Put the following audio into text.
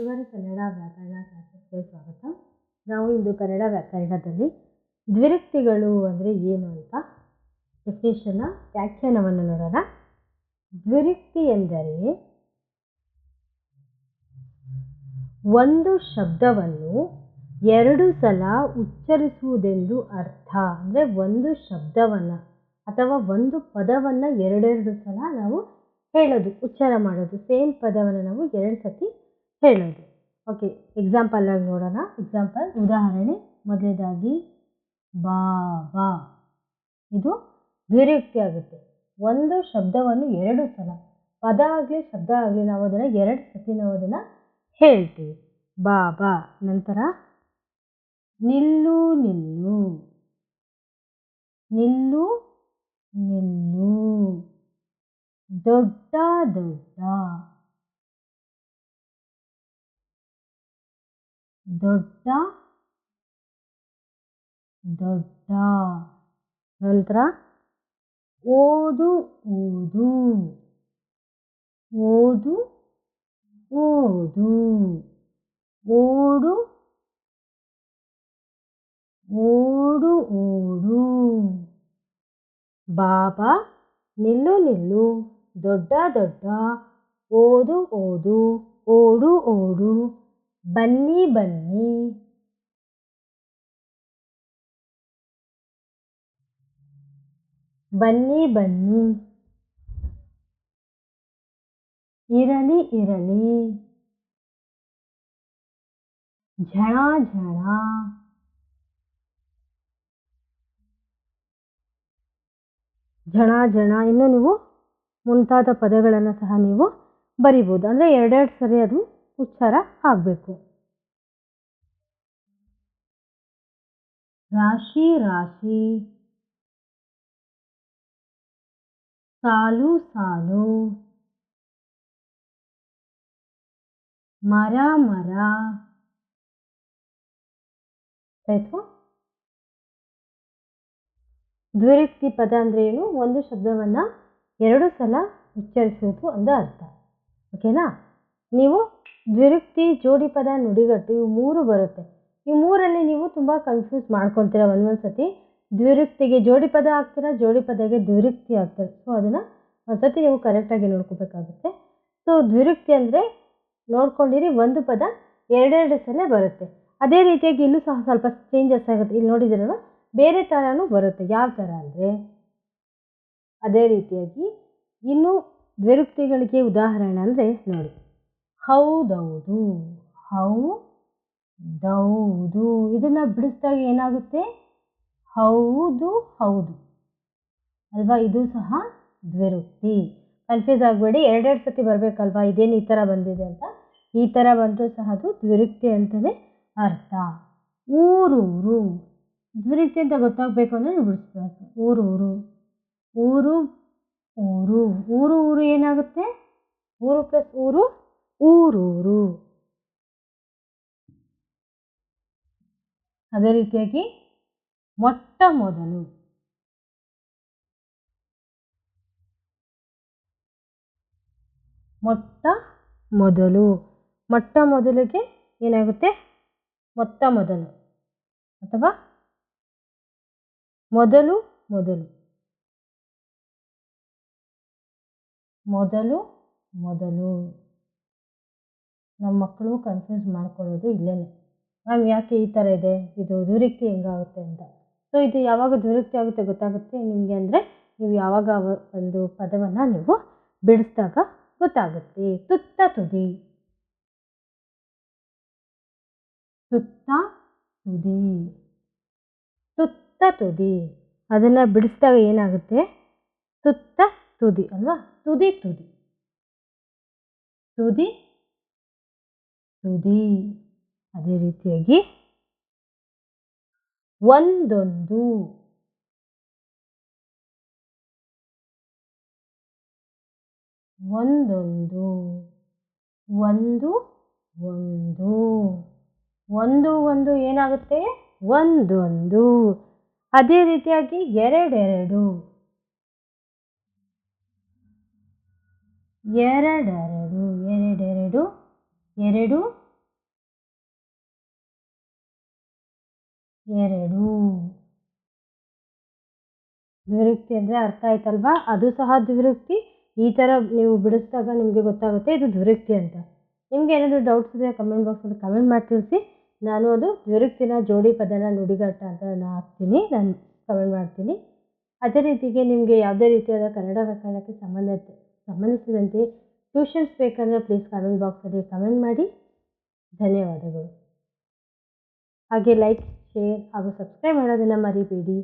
ಇವರ ಕನ್ನಡ ವ್ಯಾಕರಣ ಕ್ಲಾಸಸ್ಗೆ ಸ್ವಾಗತ. ನಾವು ಇಂದು ಕನ್ನಡ ವ್ಯಾಕರಣದಲ್ಲಿ ದ್ವಿರಕ್ತಿಗಳು ಅಂದರೆ ಏನು ಅಂತ ಡೆಫಿನೇಷನ್ನ ವ್ಯಾಖ್ಯಾನವನ್ನು ನೋಡೋಣ. ದ್ವಿರಕ್ತಿ ಎಂದರೆ ಒಂದು ಶಬ್ದವನ್ನು ಎರಡು ಸಲ ಉಚ್ಚರಿಸುವುದೆಂದು ಅರ್ಥ. ಅಂದರೆ ಒಂದು ಶಬ್ದವನ್ನು ಅಥವಾ ಒಂದು ಪದವನ್ನು ಎರಡೆರಡು ಸಲ ನಾವು ಹೇಳೋದು, ಉಚ್ಚಾರ ಮಾಡೋದು. ಸೇಮ್ ಪದವನ್ನು ನಾವು ಎರಡು ಸತಿ ಹೇಳೋದು. ಓಕೆ ಎಕ್ಸಾಂಪಲ್ ಆಗಿ ನೋಡೋಣ. ಎಕ್ಸಾಂಪಲ್ ಉದಾಹರಣೆ ಮೊದಲನೇದಾಗಿ ಬಾ ಬಾ. ಇದು ದ್ವಿರುಕ್ತಿ ಆಗುತ್ತೆ. ಒಂದು ಶಬ್ದವನ್ನು ಎರಡು ಸಲ. ಪದ ಆಗಲಿ, ಶಬ್ದ ಆಗಲಿ ನಾವು ಅದನ್ನು ಎರಡು ಸತಿ ನಾವು ಅದನ್ನು ಹೇಳ್ತೀವಿ. ಬಾ ಬಾ. ನಂತರ, ನಿಲ್ಲು ನಿಲ್ಲು. ನಿಲ್ಲು ನಿಲ್ಲು. ದೊಡ್ಡ ದೊಡ್ಡ. ದೊಡ್ಡ ದೊಡ್ಡ. ನಂತರ ಓದು ಓದು. ಓದು ಓದು. ಓಡು ಓಡು ಓಡು. ಬಾಬಾ, ನಿಲ್ಲು ನಿಲ್ಲು. ದೊಡ್ಡ ದೊಡ್ಡ. ಓದು ಓದು. ಓಡು ಓಡು. ಬನ್ನಿ ಬನ್ನಿ. ಬನ್ನಿ ಬನ್ನಿ. ಇರಲಿ ಇರಲಿ. ಝಣ ಝಣ. ಝಣ ಝಣ. ಇನ್ನು ನೀವು ಮುಂತಾದ ಪದಗಳನ್ನು ಸಹ ನೀವು ಬರಿಬೋದು. ಅಂದರೆ ಎರಡೆರಡು ಸರಿ ಅದು ಉಚ್ಚಾರ ಆಗಬೇಕು. ರಾಶಿ ರಾಶಿ. ಸಾಲು ಸಾಲು. ಮರ ಮರ. ಆಯಿತು. ದ್ವಿರಕ್ತಿ ಪದ ಅಂದರೆ ಏನು? ಒಂದು ಶಬ್ದವನ್ನು ಎರಡು ಸಲ ಉಚ್ಚರಿಸುವುದು ಅಂತ ಅರ್ಥ. ಓಕೆನಾ? ನೀವು ದ್ವಿರುಕ್ತಿ ಜೋಡಿ ಪದ, ನುಡಿಗಟ್ಟು ಇವು ಮೂರು ಬರುತ್ತೆ. ಈ ಮೂರಲ್ಲಿ ನೀವು ತುಂಬ ಕನ್ಫ್ಯೂಸ್ ಮಾಡ್ಕೊತೀರ ಒಂದೊಂದು ಸತಿ. ದ್ವಿರುಕ್ತಿಗೆ ಜೋಡಿ ಪದ ಹಾಕ್ತೀರಾ, ಜೋಡಿ ಪದಗೆ ದ್ವಿರುಕ್ತಿ ಆಗ್ತಾರೆ ಸೊ ಅದನ್ನು ಒಂದು ಸತಿ ನೀವು ಕರೆಕ್ಟಾಗಿ ನೋಡ್ಕೋಬೇಕಾಗುತ್ತೆ. ಸೊ ದ್ವಿರುಕ್ತಿ ಅಂದರೆ ನೋಡ್ಕೊಂಡಿರಿ ಒಂದು ಪದ ಎರಡೆರಡು ಸಲ ಬರುತ್ತೆ. ಅದೇ ರೀತಿಯಾಗಿ ಇಲ್ಲೂ ಸಹ ಸ್ವಲ್ಪ ಚೇಂಜಸ್ ಆಗುತ್ತೆ. ಇಲ್ಲಿ ನೋಡಿದಿರಲ್ಲ ಬೇರೆ ಥರನೂ ಬರುತ್ತೆ. ಯಾವ ಥರ ಅಂದರೆ? ಅದೇ ರೀತಿಯಾಗಿ ಇನ್ನು ದ್ವಿರುಕ್ತಿಗಳಿಗೆ ಉದಾಹರಣೆ ಅಂದರೆ ನೋಡಿ. ಹೌದೌದು ಹೌದೌದು. ಇದನ್ನು ಬಿಡಿಸಿದಾಗ ಏನಾಗುತ್ತೆ? ಹೌದು ಹೌದು. ಅಲ್ವಾ? ಇದು ಸಹ ದ್ವಿರುಕ್ತಿ. ಕನ್ಫ್ಯೂಸ್ ಆಗಬೇಡಿ. ಎರಡೆರಡು ಸತಿ ಬರಬೇಕಲ್ವಾ? ಇದೇನು ಈ ಥರ ಬಂದಿದೆ ಅಂತ. ಈ ಥರ ಬಂದರೂ ಸಹ ಅದು ದ್ವಿರುಕ್ತಿ ಅಂತಲೇ ಅರ್ಥ. ಊರೂರು. ದ್ವಿರುಕ್ತಿ ಅಂತ ಗೊತ್ತಾಗಬೇಕು ಅಂದರೆ ಬಿಡಿಸ್ಬೇಕು. ಊರೂರು. ಊರು ಊರು. ಊರು ಊರು ಏನಾಗುತ್ತೆ? ಊರು ಪ್ಲಸ್ ಊರು ಊರೂರು. ಅದೇ ರೀತಿಯಾಗಿ ಮೊಟ್ಟ ಮೊದಲು. ಮೊಟ್ಟ ಮೊದಲು. ಮೊಟ್ಟ ಮೊದಲಿಗೆ ಏನಾಗುತ್ತೆ? ಮೊತ್ತ ಮೊದಲು. ಅಥವಾ ಮೊದಲು ಮೊದಲು. ಮೊದಲು ಮೊದಲು. ನಮ್ಮ ಮಕ್ಕಳು ಕನ್ಫ್ಯೂಸ್ ಮಾಡ್ಕೊಳ್ಳೋದು ಇಲ್ಲೇ ಮ್ಯಾಮ್, ಯಾಕೆ ಈ ಥರ ಇದೆ? ಇದು ದುರಿಕ್ತಿ ಹೆಂಗಾಗುತ್ತೆ ಅಂತ. ಸೊ ಇದು ಯಾವಾಗ ದುರಿಕ್ತಿ ಆಗುತ್ತೆ ಗೊತ್ತಾಗುತ್ತೆ ನಿಮಗೆ ಅಂದರೆ ನೀವು ಯಾವಾಗ ಒಂದು ಪದವನ್ನು ನೀವು ಬಿಡಿಸಿದಾಗ ಗೊತ್ತಾಗುತ್ತೆ. ತುತ್ತ ತುದಿ. ಸುತ್ತ ತುದಿ. ತುತ್ತ ತುದಿ. ಅದನ್ನು ಬಿಡಿಸಿದಾಗ ಏನಾಗುತ್ತೆ? ತುತ್ತ ತುದಿ ಅಲ್ವಾ? ತುದಿ ತುದಿ. ತುದಿ ತುದಿ ಅದೇ ರೀತಿಯಾಗಿ ಒಂದೊಂದು. ಒಂದೊಂದು. ಒಂದು ಒಂದು. ಒಂದು ಒಂದು ಏನಾಗುತ್ತೆ? ಒಂದೊಂದು. ಅದೇ ರೀತಿಯಾಗಿ ಎರಡೆರಡು. ಎರಡೆರಡು ಎರಡೆರಡು. ಎರಡು ಎರಡು. ದ್ವಿರುಕ್ತಿ ಅಂದರೆ ಅರ್ಥ ಆಯ್ತಲ್ವಾ? ಅದು ಸಹ ದ್ವಿರುಕ್ತಿ. ಈ ಥರ ನೀವು ಬಿಡಿಸಿದಾಗ ನಿಮಗೆ ಗೊತ್ತಾಗುತ್ತೆ ಇದು ದ್ವಿರುಕ್ತಿ ಅಂತ. ನಿಮ್ಗೆ ಏನಾದರೂ ಡೌಟ್ಸ್ ಇದ್ದರೆ ಕಮೆಂಟ್ ಬಾಕ್ಸಲ್ಲಿ ಕಮೆಂಟ್ ಮಾಡಿ ತಿಳಿಸಿ. ನಾನು ಅದು ದ್ವಿರುಕ್ತಿನ ಜೋಡಿ ಪದನ ನುಡಿಗಟ್ಟ ಅಂತ ನಾನು ಹಾಕ್ತೀನಿ. ನಾನು ಕಮೆಂಟ್ ಮಾಡ್ತೀನಿ. ಅದೇ ರೀತಿಗೆ ನಿಮಗೆ ಯಾವುದೇ ರೀತಿಯಾದ ಕನ್ನಡ ವ್ಯಾಕರಣಕ್ಕೆ ಸಂಬಂಧ ಸಂಬಂಧಿಸಿದಂತೆ ಟ್ಯೂಷನ್ಸ್ ಬೇಕಂದರೆ ಪ್ಲೀಸ್ ಕಮೆಂಟ್ ಬಾಕ್ಸಲ್ಲಿ ಕಮೆಂಟ್ ಮಾಡಿ. ಧನ್ಯವಾದಗಳು. ಹಾಗೆ ಲೈಕ್ ಶೇರ್ ಹಾಗೂ ಸಬ್ಸ್ಕ್ರೈಬ್ ಮಾಡೋದನ್ನು ಮರಿಬೇಡಿ.